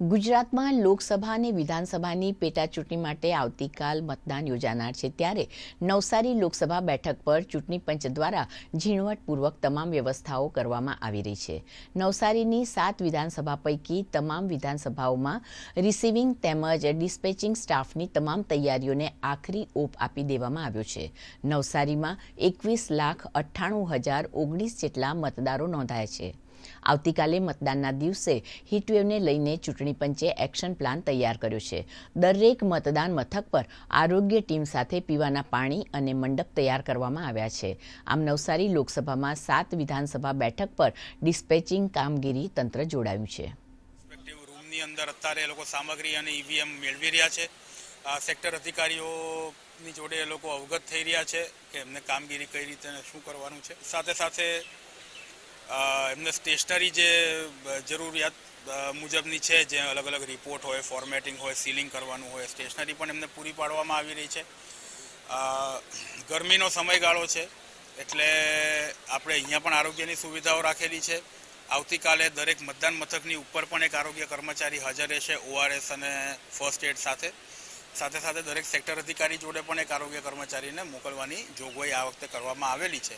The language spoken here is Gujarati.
ગુજરાતમાં લોકસભા અને વિધાનસભાની પેટાચૂંટણી માટે આવતીકાલ મતદાન યોજાનાર છે. ત્યારે નવસારી લોકસભા બેઠક પર ચૂંટણી પંચ દ્વારા ઝીણવટપૂર્વક તમામ વ્યવસ્થાઓ કરવામાં આવી રહી છે. નવસારીની સાત વિધાનસભા પૈકી તમામ વિધાનસભાઓમાં રિસીવિંગ તેમજ ડિસ્પેચિંગ સ્ટાફની તમામ તૈયારીઓને આખરી ઓપ આપી દેવામાં આવ્યો છે. નવસારીમાં એકવીસ લાખ અઠ્ઠાણું હજાર ઓગણીસ જેટલા મતદારો નોંધાયા છે. આવતીકાલે મતદાનના દિવસે હીટવેવને લઈને ચૂંટણી પંચે એક્શન પ્લાન તૈયાર કર્યો છે. દરેક મતદાન મથક પર આરોગ્ય ટીમ સાથે પીવાના પાણી અને મંડપ તૈયાર કરવામાં આવ્યા છે. આમ નવસારી લોકસભામાં સાત વિધાનસભા બેઠક પર ડિસ્પેચિંગ કામગીરી તંત્ર જોડાયું છે. રૂમની અંદર અત્યારે એ લોકો સામગ્રી અને ઈવીએમ મેળવી રહ્યા છે. સેક્ટર અધિકારીઓની જોડે એ લોકો અવગત થઈ રહ્યા છે કે એમને કામગીરી કઈ રીતે શું કરવાનું છે. સાથે સાથે એમને સ્ટેશનરી જે જરૂરિયાત મુજબની છે, જે અલગ અલગ રિપોર્ટ હોય ફોર્મેટિંગ હોય સીલિંગ કરવાનું હોય, સ્ટેશનરી પણ એમને પૂરી પાડવામાં આવી રહી છે. ગરમીનો સમયગાળો છે, એટલે આપણે અહીંયા પણ આરોગ્યની સુવિધાઓ રાખેલી છે. આવતીકાલે દરેક મતદાન મથકની ઉપર પણ એક આરોગ્ય કર્મચારી હાજર રહેશે ઓઆરએસ અને ફર્સ્ટ એડ સાથે. સાથે સાથે દરેક સેક્ટર અધિકારી જોડે પણ એક આરોગ્ય કર્મચારીને મોકલવાની જોગવાઈ આ વખતે કરવામાં આવેલી છે.